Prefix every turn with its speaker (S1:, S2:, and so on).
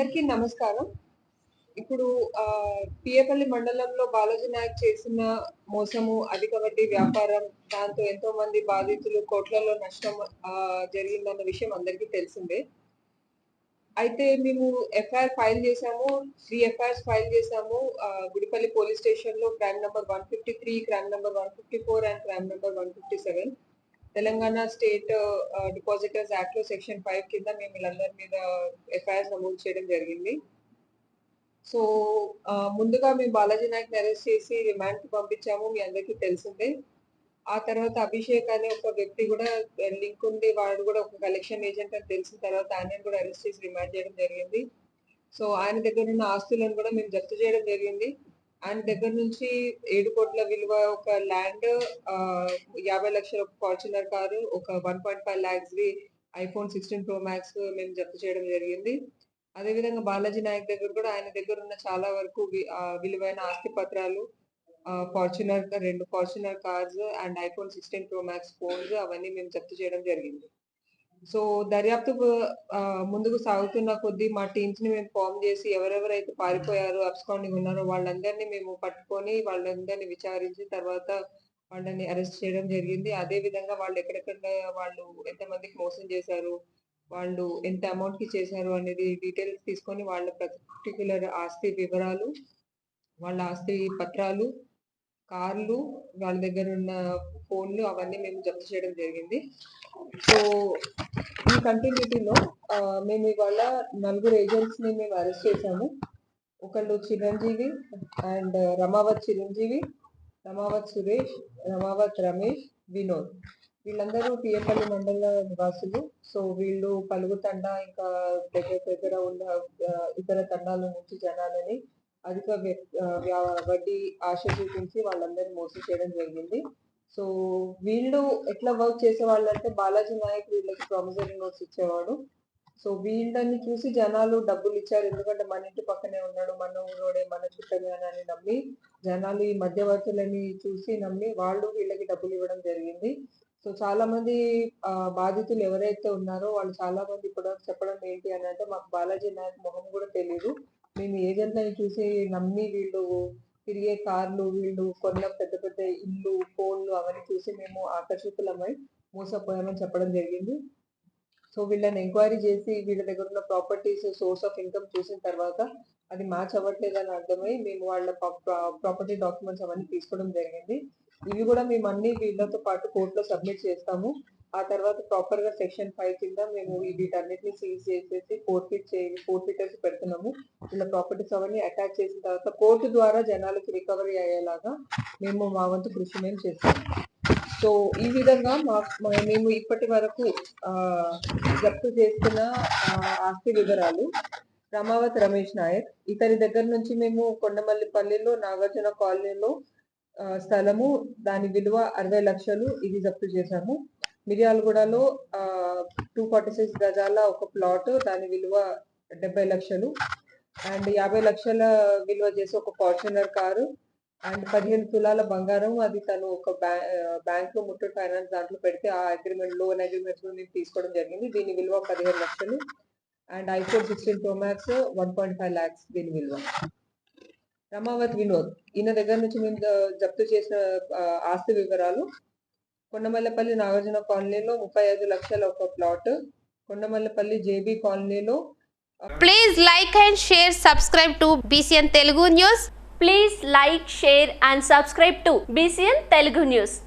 S1: అందరికీ నమస్కారం. ఇప్పుడు ఆ, పియపల్లి మండలంలో బాలాజీ నాయక్ చేసిన మోసము అధిక వడ్డీ వ్యాపారం దాంతో ఎంతో మంది బాధితులు కోట్లలో నష్టం జరిగిందన్న విషయం అందరికీ తెలిసిందే. అయితే మేము ఎఫ్ఐఆర్ ఫైల్ చేశాము త్రీ ఎఫ్ఐఆర్స్ ఫైల్ చేశాము. గుడిపల్లి పోలీస్ స్టేషన్లో crime number one fifty three crime number one fifty four and crime number one fifty seven. Telangana state depositors యాక్ట్లో సెక్షన్ ఫైవ్ కింద మేము వీళ్ళందరి మీద ఎఫ్ఐఆర్ నమోదు చేయడం జరిగింది. సో ముందుగా మేము బాలాజీ నాయక్ అరెస్ట్ చేసి రిమాండ్ పంపించాము మీ అందరికీ తెలిసిందే ఆ తర్వాత అభిషేక్ అనే ఒక వ్యక్తి కూడా లింక్ ఉంది వాడు కూడా ఒక కలెక్షన్ ఏజెంట్ అని తెలిసిన తర్వాత ఆయన కూడా అరెస్ట్ చేసి రిమాండ్ చేయడం జరిగింది. సో ఆయన దగ్గర ఉన్న ఆస్తులను కూడా మేము జప్తు చేయడం జరిగింది. ఆయన దగ్గర నుంచి ఏడు కోట్ల విలువ ఒక ల్యాండ్ యాభై లక్షల ఫార్చునర్ కారు ఒక one point five lakhs the iPhone sixteen pro max మేము జప్తు చేయడం జరిగింది. అదే విధంగా బాలాజీ నాయక్ దగ్గర కూడా ఆయన దగ్గర ఉన్న చాలా వరకు విలువైన ఆస్తి పత్రాలు ఫార్చునర్ రెండు Fortuner cars and iPhone sixteen pro max phones అవన్నీ మేము జప్తు చేయడం జరిగింది. సో దర్యాప్తు ముందుకు సాగుతున్న కొద్దీ మా టీమ్స్ని మేము ఫామ్ చేసి ఎవరెవరైతే పారిపోయారు అబ్స్కాండింగ్ ఉన్నారో వాళ్ళందరినీ మేము పట్టుకొని వాళ్ళందరినీ విచారించి తర్వాత వాళ్ళని అరెస్ట్ చేయడం జరిగింది. అదే విధంగా వాళ్ళు ఎక్కడెక్కడ వాళ్ళు ఎంతమందికి మోసం చేశారు వాళ్ళు ఎంత అమౌంట్కి చేశారు అనేది డీటెయిల్స్ తీసుకొని వాళ్ళ పర్టికులర్ ఆస్తి వివరాలు వాళ్ళ ఆస్తి పత్రాలు కార్లు వాళ్ళ దగ్గర ఉన్న ఫోన్లు అవన్నీ మేము జప్తు చేయడం జరిగింది. సో ఈ కంటిన్యూటీలో మేము ఇవాళ నలుగురు ఏజెంట్స్ని మేము అరెస్ట్ చేశాము. ఒకళ్ళు చిరంజీవి అండ్ రమావత్ చిరంజీవి రమావత్ సురేష్ రమావత్ రమేష్ వినోద్. వీళ్ళందరూ పిఎపల్లి మండల నివాసులు. సో వీళ్ళు పలుగు తండ ఇంకా దగ్గర దగ్గర ఉన్న ఇతర తండాల నుంచి జనాలని అధిక వడ్డీ ఆశ చూపించి వాళ్ళందరినీ మోసం చేయడం జరిగింది. సో వీళ్ళు ఎట్లా వర్క్ చేసే వాళ్ళు అంటే బాలాజీ నాయక్ వీళ్ళకి ప్రామిసరీ నోట్స్ ఇచ్చేవాడు. సో వీళ్ళని చూసి జనాలు డబ్బులు ఇచ్చారు. ఎందుకంటే మన ఇంటి పక్కనే ఉన్నాడు. మన ఊరోడే మన చుట్టమే అని నమ్మి జనాలు ఈ మధ్యవర్తులని చూసి నమ్మి వాళ్ళు వీళ్ళకి డబ్బులు ఇవ్వడం జరిగింది. సో చాలా మంది బాధితులు ఎవరైతే ఉన్నారో వాళ్ళు చాలా మంది ఇప్పుడు చెప్పడం ఏంటి అని అంటే మాకు బాలాజీ నాయక్ మొహం కూడా తెలియదు మేము ఏజెంట్లని చూసి నమ్మి వీళ్ళు తిరిగే కార్లు వీళ్ళు కొన్న పెద్ద పెద్ద ఇల్లు ఫోన్లు అవన్నీ చూసి మేము ఆకర్షితులమై మోసపోయామని చెప్పడం జరిగింది. సో వీళ్ళని ఎంక్వైరీ చేసి వీళ్ళ దగ్గర ఉన్న ప్రాపర్టీస్ సోర్స్ ఆఫ్ ఇన్కమ్ చూసిన తర్వాత అది మ్యాచ్ అవ్వట్లేదని అర్థమై మేము వాళ్ళ ప్రాపర్టీ డాక్యుమెంట్స్ అవన్నీ తీసుకోవడం జరిగింది. ఇవి కూడా మేము అన్ని వీళ్ళతో పాటు కోర్టులో సబ్మిట్ చేస్తాము. ఆ తర్వాత ప్రాపర్గా సెక్షన్ ఫైవ్ కింద మేము వీటన్నిటిని సీజ్ చేసేసి ఫోర్ఫిట్ ఫోర్ ఫోర్ఫిటర్స్ పెడుతున్నాము. ఇలా ప్రాపర్టీస్ అవన్నీ అటాచ్ చేసిన తర్వాత కోర్టు ద్వారా జనాలకి రికవరీ అయ్యేలాగా మేము మా వంతు కృషి మేము చేస్తాము సో ఈ విధంగా మా మేము ఇప్పటి వరకు జప్తు చేస్తున్న ఆస్తి వివరాలు రమావత్ రమేష్ నాయక్ ఇతని దగ్గర నుంచి మేము కొండమల్లిపల్లిలో నాగార్జున కాలనీలో స్థలము దాని విలువ అరవై లక్షలు ఇది జప్తు చేశాము. మిర్యాలగూడలో టూ ఫార్టీ సిక్స్ గజాల ఒక ప్లాట్ దాని విలువ డెబ్బై లక్షలు. అండ్ యాభై లక్షల విలువ చేసి ఒక ఫార్చునర్ కారు అండ్ పదిహేను తులాల బంగారం అది తను ఒక బ్యాంక్లో ముట్టూట్ ఫైనాన్స్ దాంట్లో పెడితే ఆ అగ్రిమెంట్ లోన్ అగ్రిమెంట్లో నేను తీసుకోవడం జరిగింది. దీని విలువ పదిహేను లక్షలు. And iPhone sixteen pro max one point five lakhs దీని విలువ. రమావత్ వినోద్ ఈయన దగ్గర నుంచి మేము జప్తు చేసిన ఆస్తి వివరాలు కొండమల్లపల్లి నాగార్జున కాలనీలో ముప్పై ఐదు లక్షల ఒక ప్లాట్. కొండమల్లపల్లి జేబీ కాలనీలో
S2: please like and share subscribe to BCN Telugu news
S3: please like share and subscribe to BCN Telugu news